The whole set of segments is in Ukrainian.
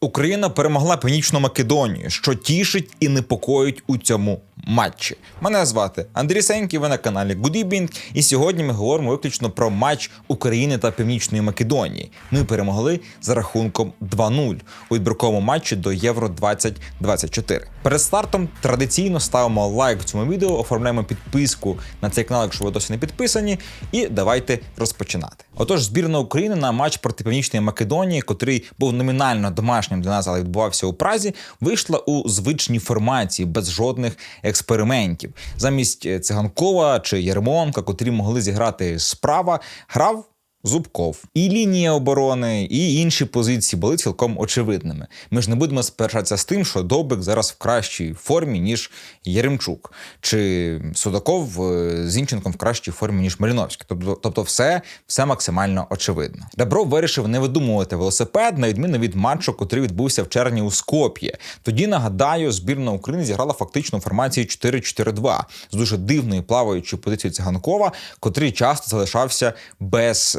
Україна перемогла Північну Македонію, що тішить і непокоїть у цьому матчі. Мене звати Андрій Сенький, ви на каналі Evening, і сьогодні ми говоримо виключно про матч України та Північної Македонії. Ми перемогли за рахунком 2-0 у відбірковому матчі до Євро 2024. Перед стартом традиційно ставимо лайк цьому відео, оформляємо підписку на цей канал, якщо ви досі не підписані, і давайте розпочинати. Отож, збірна України на матч проти Північної Македонії, котрий був номінально домашнім для нас, але відбувався у Празі, вийшла у звичній формації без жодних експериментів. Замість е, циганкова чи Ярмонка, котрі могли зіграти справа, грав. Зубков і лінія оборони, і інші позиції були цілком очевидними. Ми ж не будемо сперечатися з тим, що Довбик зараз в кращій формі ніж Єремчук, чи Судаков е, з Інченком в кращій формі ніж Маліновський. Тобто, тобто, все, все максимально очевидно. Ребров вирішив не видумувати велосипед, на відміну від матчу, котрий відбувся в червні у Скоп'є. Тоді нагадаю, збірна України зіграла фактично у формації 4-4-2 з дуже дивною плаваючою позицією циганкова, котрий часто залишався без.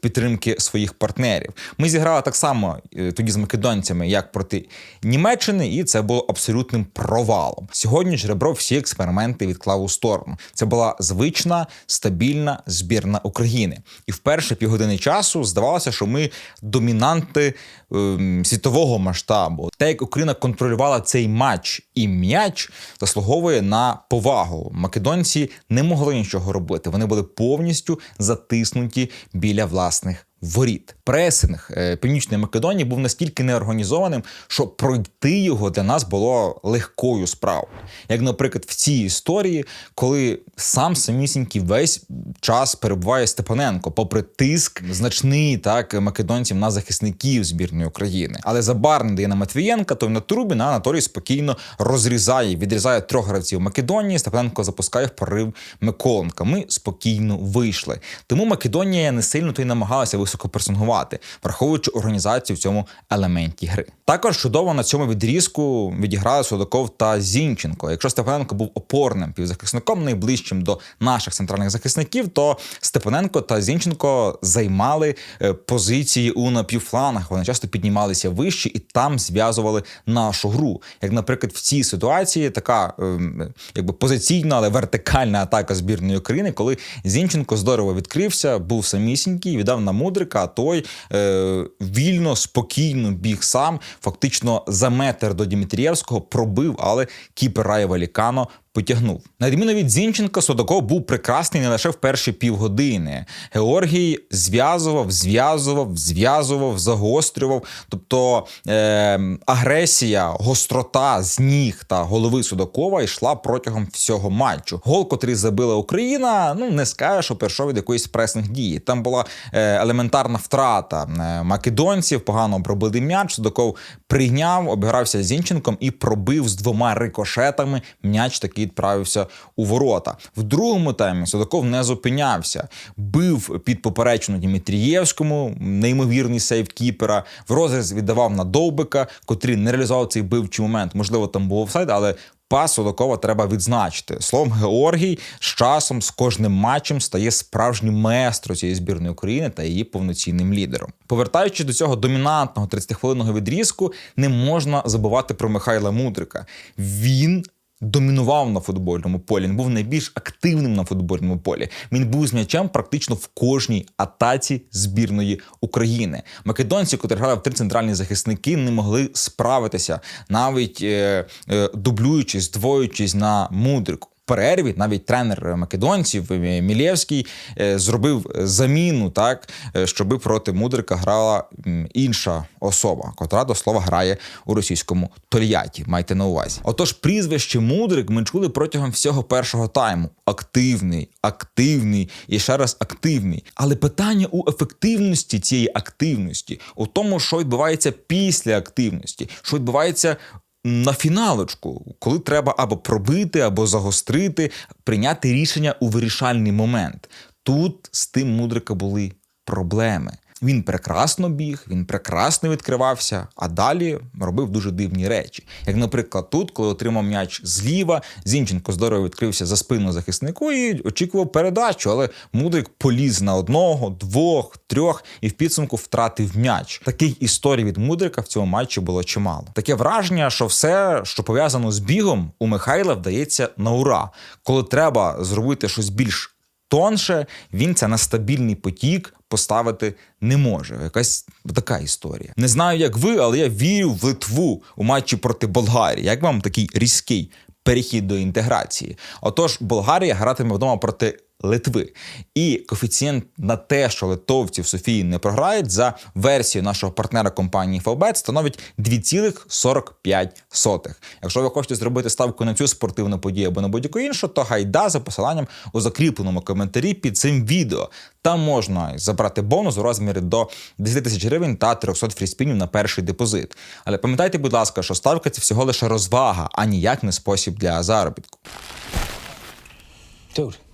Підтримки своїх партнерів. Ми зіграли так само е, тоді з македонцями, як проти Німеччини, і це було абсолютним провалом. Сьогодні ж Ребров всі експерименти відклав у сторону. Це була звична стабільна збірна України. І в перші півгодини часу здавалося, що ми домінанти ем, світового масштабу. Те, як Україна контролювала цей матч і м'яч, заслуговує на повагу. Македонці не могли нічого робити. Вони були повністю затиснуті біля власних. Воріт пресинг е, Північної Македонії був настільки неорганізованим, що пройти його для нас було легкою справою. Як, наприклад, в цій історії, коли сам самісінький весь час перебуває Степаненко, попри тиск значний так македонців на захисників збірної України. Але забар дає на Матвієнка, то на Трубіна Анатолій спокійно розрізає, відрізає трьох гравців Македонії. Степаненко запускає в порив Миколенка. Ми спокійно вийшли. Тому Македонія не сильно то й намагалася високоперсонгувати, враховуючи організацію в цьому елементі гри. Також чудово на цьому відрізку відіграли Судаков та Зінченко. Якщо Степаненко був опорним півзахисником, найближчим до наших центральних захисників, то Степаненко та Зінченко займали е, позиції у напівфлангах. Вони часто піднімалися вище і там зв'язували нашу гру. Як, наприклад, в цій ситуації така ем, якби позиційна, але вертикальна атака збірної України, коли Зінченко здорово відкрився, був самісінький, віддав на мудрика, а той е, вільно, спокійно біг сам, фактично за метр до Дімітрієвського пробив, але кіпер Рая Валікано потягнув. На відміну від Зінченка, Судаков був прекрасний не лише в перші півгодини. Георгій зв'язував, зв'язував, зв'язував, загострював. Тобто е, агресія, гострота з ніг та голови Судакова йшла протягом всього матчу. Гол, котрий забила Україна, ну не скажеш, що перейшов від якоїсь пресних дії. Там була е, елементарна втрата е, македонців, погано обробили м'яч. Судаков прийняв, обігрався з Зінченком і пробив з двома рикошетами м'яч такий відправився у ворота. В другому таймі Судаков не зупинявся, бив під поперечну Дмитрієвському, неймовірний сейв кіпера. В розріз віддавав на Довбика, котрий не реалізував цей бивчий момент. Можливо, там був офсайд, але. Пас Судакова треба відзначити. Словом, Георгій з часом з кожним матчем стає справжнім маестро цієї збірної України та її повноцінним лідером. Повертаючись до цього домінантного 30-хвилинного відрізку, не можна забувати про Михайла Мудрика. Він домінував на футбольному полі. Він був найбільш активним на футбольному полі. Він був з м'ячем практично в кожній атаці збірної України. Македонці, котрі грали в три центральні захисники, не могли справитися, навіть е, е, дублюючись, двоючись на мудрику. Перерві навіть тренер македонців е, Мілєвський е, зробив заміну, так е, щоби проти Мудрика грала інша особа, котра до слова грає у російському Тольятті. Майте на увазі. Отож, прізвище Мудрик ми чули протягом всього першого тайму. Активний, активний і ще раз активний. Але питання у ефективності цієї активності, у тому, що відбувається після активності, що відбувається на фіналочку, коли треба або пробити, або загострити, прийняти рішення у вирішальний момент. Тут з тим мудрика були проблеми. Він прекрасно біг, він прекрасно відкривався, а далі робив дуже дивні речі. Як, наприклад, тут, коли отримав м'яч зліва, Зінченко здорово відкрився за спину захиснику і очікував передачу, але Мудрик поліз на одного, двох, трьох і в підсумку втратив м'яч. Таких історій від Мудрика в цьому матчі було чимало. Таке враження, що все, що пов'язано з бігом, у Михайла вдається на ура, коли треба зробити щось більш тонше, він це на стабільний потік поставити не може. Якась така історія. Не знаю, як ви, але я вірю в Литву у матчі проти Болгарії. Як вам такий різкий перехід до інтеграції? Отож, Болгарія гратиме вдома проти. Литви і коефіцієнт на те, що литовці в Софії не програють, за версією нашого партнера компанії Фавбет становить 2,45. Якщо ви хочете зробити ставку на цю спортивну подію або на будь-яку іншу, то гайда за посиланням у закріпленому коментарі під цим відео. Там можна забрати бонус у розмірі до 10 тисяч гривень та 300 фріспінів на перший депозит. Але пам'ятайте, будь ласка, що ставка це всього лише розвага, а ніяк не спосіб для заробітку. Dude.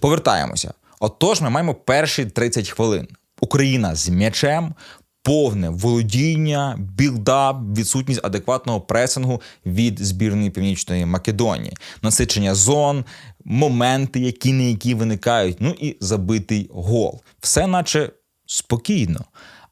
Повертаємося. Отож, ми маємо перші 30 хвилин. Україна з м'ячем, повне володіння, білдап, відсутність адекватного пресингу від збірної Північної Македонії, насичення зон, моменти, які не які виникають, ну і забитий гол. Все наче спокійно.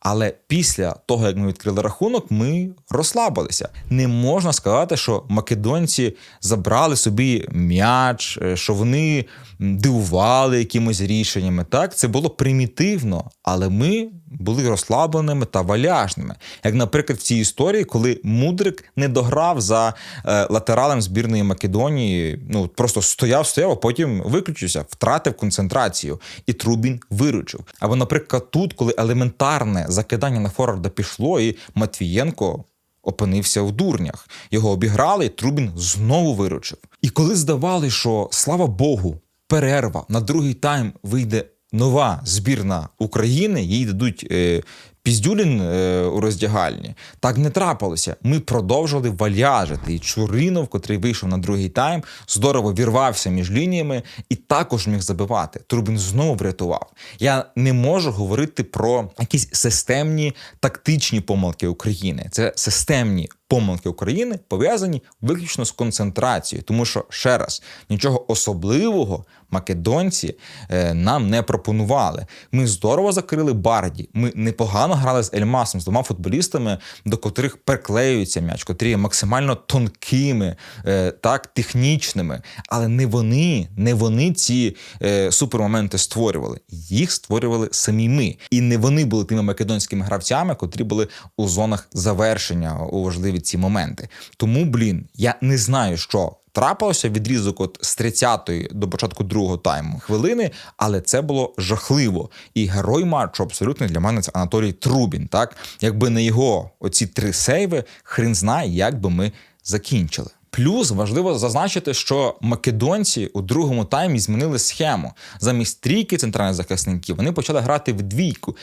Але після того, як ми відкрили рахунок, ми розслабилися. Не можна сказати, що македонці забрали собі м'яч, е, що вони дивували якимось рішеннями. Так, це було примітивно, але ми були розслабленими та валяжними. Як, наприклад, в цій історії, коли Мудрик не дограв за е, латералем збірної Македонії, ну просто стояв, стояв, а потім виключився, втратив концентрацію, і Трубін виручив. Або, наприклад, тут, коли елементарне закидання на форварда пішло, і Матвієнко. Опинився в дурнях. Його обіграли, і Трубін знову виручив. І коли здавали, що слава Богу, перерва на другий тайм вийде нова збірна України, їй дадуть е, Піздюлін е, у роздягальні. Так не трапилося. Ми продовжили валяжити. І Чуринов, котрий вийшов на другий тайм, здорово вірвався між лініями і також міг забивати. Трубін знову врятував. Я не можу говорити про якісь системні тактичні помилки України. Це системні помилки України пов'язані виключно з концентрацією, тому що ще раз нічого особливого македонці е, нам не пропонували. Ми здорово закрили Барді. Ми непогано грали з Ельмасом, з двома футболістами, до котрих приклеюється м'яч, котрі є максимально тонкими, е, так технічними. Але не вони, не вони ці е, супермоменти створювали. Їх створювали самі ми. І не вони були тими македонськими гравцями, котрі були у зонах завершення у важливі ці моменти. Тому, блін, я не знаю, що. Трапилося відрізок от з 30-ї до початку другого тайму хвилини, але це було жахливо. І герой матчу абсолютно для мене це Анатолій Трубін. Так, якби не його оці три сейви, хрен знає, як би ми закінчили. Плюс важливо зазначити, що македонці у другому таймі змінили схему. Замість трійки центральних захисників вони почали грати в двійку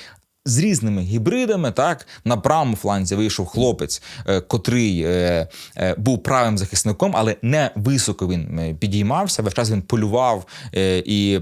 з різними гібридами. Так на правому фланзі вийшов хлопець, е, котрий е, е, був правим захисником, але не високо він підіймався. Весь час він полював і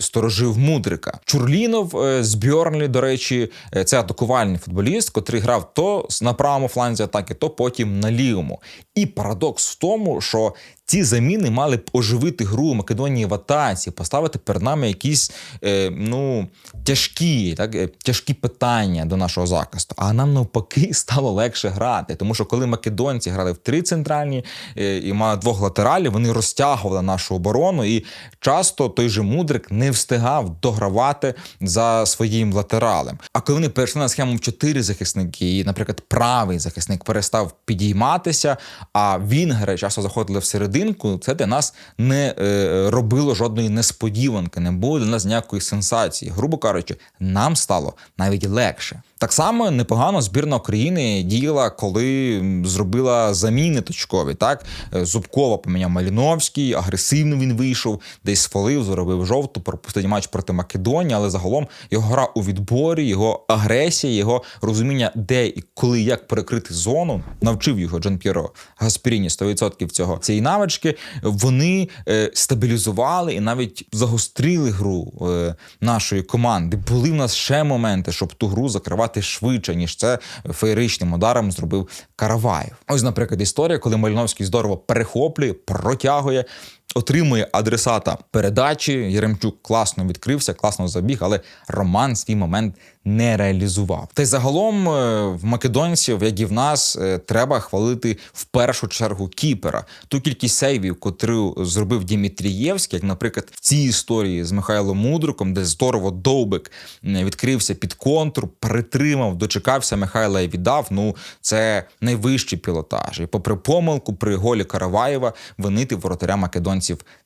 сторожив мудрика. Чурлінов з Бьорнлі, до речі, це атакувальний футболіст, котрий грав то на правому фланзі атаки, то потім на лівому. І парадокс в тому, що ці заміни мали б оживити гру Македонії в атаці, поставити перед нами якісь е, ну тяжкі, так е, тяжкі питання до нашого захисту. А нам навпаки стало легше грати. Тому що коли македонці грали в три центральні е, і мали двох латералів, вони розтягували нашу оборону, і часто той же мудрик не встигав догравати за своїм латералем. А коли вони перейшли на схему в чотири захисники, і, наприклад, правий захисник перестав підійматися, а вінгери часто заходили всередину, це для нас не е, робило жодної несподіванки, не було для нас ніякої сенсації. Грубо кажучи, нам стало навіть легше. Так само непогано збірна України діяла, коли зробила заміни точкові. Так Е, Зубкова поміняв Маліновський, агресивно він вийшов, десь сфалив, заробив жовту, пропустив матч проти Македонії, але загалом його гра у відборі, його агресія, його розуміння, де і коли як перекрити зону, навчив його Джан П'єро Гаспіріні 100% цього цієї навички. Вони е, стабілізували і навіть загострили гру е, нашої команди. Були в нас ще моменти, щоб ту гру закривати швидше, ніж це феєричним ударом зробив Караваєв. Ось, наприклад, історія, коли Маліновський здорово перехоплює, протягує. Отримує адресата передачі. Єремчук класно відкрився, класно забіг, але Роман свій момент не реалізував. Та й загалом е, в македонців, як і в нас, е, треба хвалити в першу чергу кіпера. Ту кількість сейвів, котру зробив Дімітрієвський, як, наприклад, в цій історії з Михайлом Мудриком, де здорово довбик відкрився під контур, притримав, дочекався Михайла і віддав. Ну це найвищий пілотаж. І попри помилку при голі Караваєва винити воротаря македонців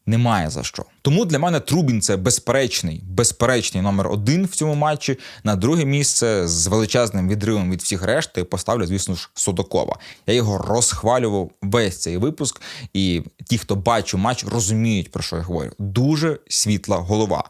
немає за що. Тому для мене Трубін це безперечний, безперечний номер один в цьому матчі. На друге місце з величезним відривом від всіх решти поставлю, звісно ж, Судакова. Я його розхвалював весь цей випуск, і ті, хто бачив матч, розуміють про що я говорю. Дуже світла голова.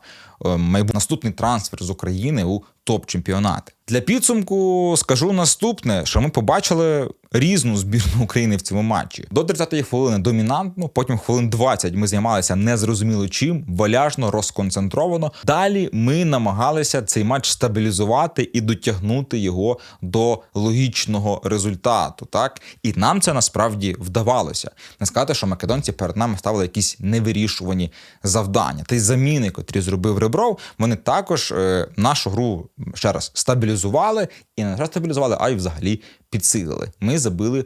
Е, майбут- наступний трансфер з України у топ-чемпіонати. Для підсумку скажу наступне: що ми побачили різну збірну України в цьому матчі. До 30-ї хвилини домінантно, потім хвилин 20 ми займалися незрозуміло чим, валяжно, розконцентровано. Далі ми намагалися цей матч стабілізувати і дотягнути його до логічного результату. Так і нам це насправді вдавалося. Не сказати, що македонці перед нами ставили якісь невирішувані завдання. Та заміни, котрі зробив Ребров, вони також е, нашу гру ще раз стабілізували і не лише стабілізували, а й взагалі підсилили. Ми забили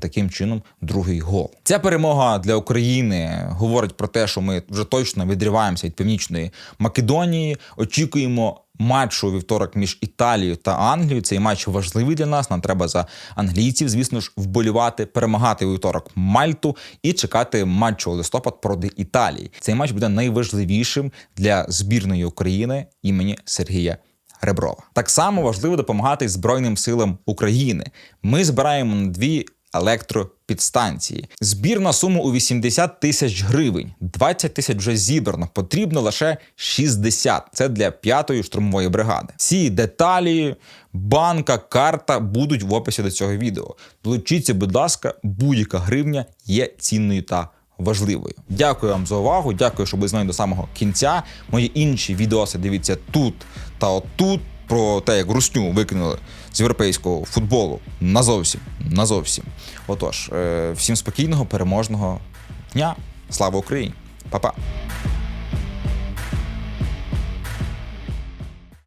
таким чином другий гол. Ця перемога для України говорить про те, що ми вже точно відриваємося від північної Македонії. Очікуємо. Матчу у вівторок між Італією та Англією. Цей матч важливий для нас. Нам треба за англійців, звісно ж, вболівати, перемагати у вівторок Мальту і чекати матчу листопад проти Італії. Цей матч буде найважливішим для збірної України імені Сергія Реброва. Так само важливо допомагати Збройним силам України. Ми збираємо на дві електропідстанції. Збір на суму у 80 тисяч гривень. 20 тисяч вже зібрано. Потрібно лише 60. Це для п'ятої штурмової бригади. Всі деталі, банка, карта будуть в описі до цього відео. Долучіться, будь ласка, будь-яка гривня є цінною та важливою. Дякую вам за увагу. Дякую, що ви з нами до самого кінця. Мої інші відоси дивіться тут та отут. Про те, як русню викинули з європейського футболу назовсім. Назовсім. Отож, е, всім спокійного, переможного дня. Слава Україні! Па-па!